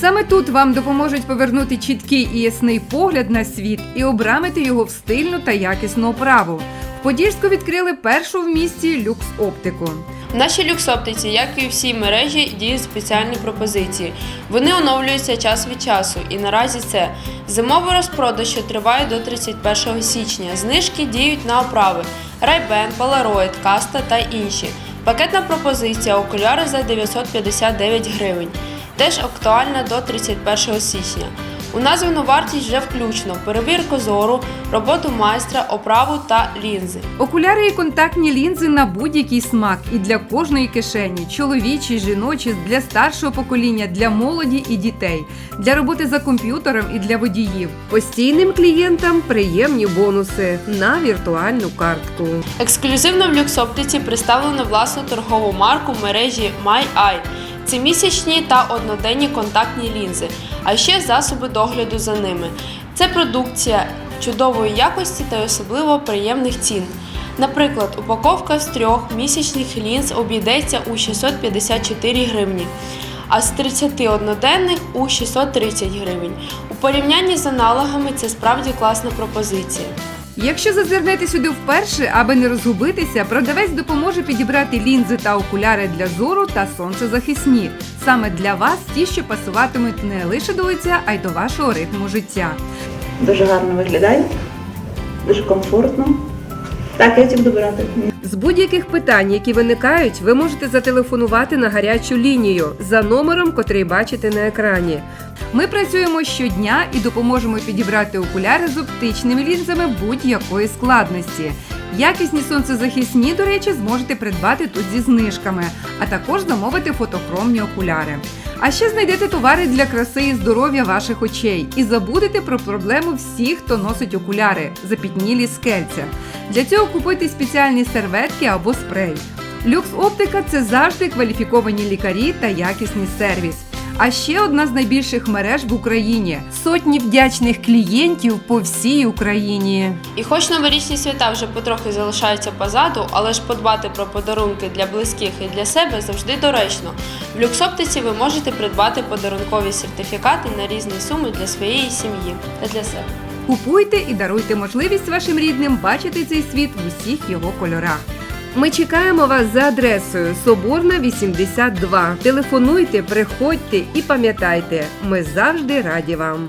Саме тут вам допоможуть повернути чіткий і ясний погляд на світ і обрамити його в стильну та якісну оправу. В Подільську відкрили першу в місті люкс оптику. В нашій люксоптиці, як і всій мережі, діють спеціальні пропозиції. Вони оновлюються час від часу, і наразі це зимовий розпродаж, що триває до 31 січня. Знижки діють на оправи Ray-Ban, Polaroid, Каста та інші. Пакетна пропозиція окуляри за 959 гривень. Теж актуальна до 31 січня. У названу вартість вже включно перевірку зору, роботу майстра, оправу та лінзи. Окуляри і контактні лінзи на будь-який смак і для кожної кишені: чоловічі, жіночі, для старшого покоління, для молоді і дітей, для роботи за комп'ютером і для водіїв. Постійним клієнтам приємні бонуси на віртуальну картку. Ексклюзивно в люксоптиці представлено власну торгову марку мережі MyEye. Це місячні та одноденні контактні лінзи, а ще засоби догляду за ними. Це продукція чудової якості та особливо приємних цін. Наприклад, упаковка з трьох місячних лінз обійдеться у 654 гривні, а з 30 одноденних у 630 гривень. У порівнянні з аналогами це справді класна пропозиція. Якщо зазирнете сюди вперше, аби не розгубитися, продавець допоможе підібрати лінзи та окуляри для зору та сонцезахисні. Саме для вас ті, що пасуватимуть не лише до лиця, а й до вашого ритму життя. Дуже гарно виглядає, дуже комфортно. Так, я буду брати. З будь-яких питань, які виникають, ви можете зателефонувати на гарячу лінію за номером, котрий бачите на екрані. Ми працюємо щодня і допоможемо підібрати окуляри з оптичними лінзами будь-якої складності. Якісні сонцезахисні, до речі, зможете придбати тут зі знижками, а також замовити фотохромні окуляри. А ще знайдете товари для краси і здоров'я ваших очей і забудете про проблему всіх, хто носить окуляри, запітнілі скельця. Для цього купуйте спеціальні серветки або спрей. Люкс Оптика це завжди кваліфіковані лікарі та якісний сервіс. А ще одна з найбільших мереж в Україні сотні вдячних клієнтів по всій Україні. І хоч новорічні свята вже потрохи залишаються позаду, але ж подбати про подарунки для близьких і для себе завжди доречно. В люксоптиці ви можете придбати подарункові сертифікати на різні суми для своєї сім'ї та для себе. Купуйте і даруйте можливість вашим рідним бачити цей світ в усіх його кольорах. Ми чекаємо вас за адресою Соборна 82. Телефонуйте, приходьте і пам'ятайте, ми завжди раді вам.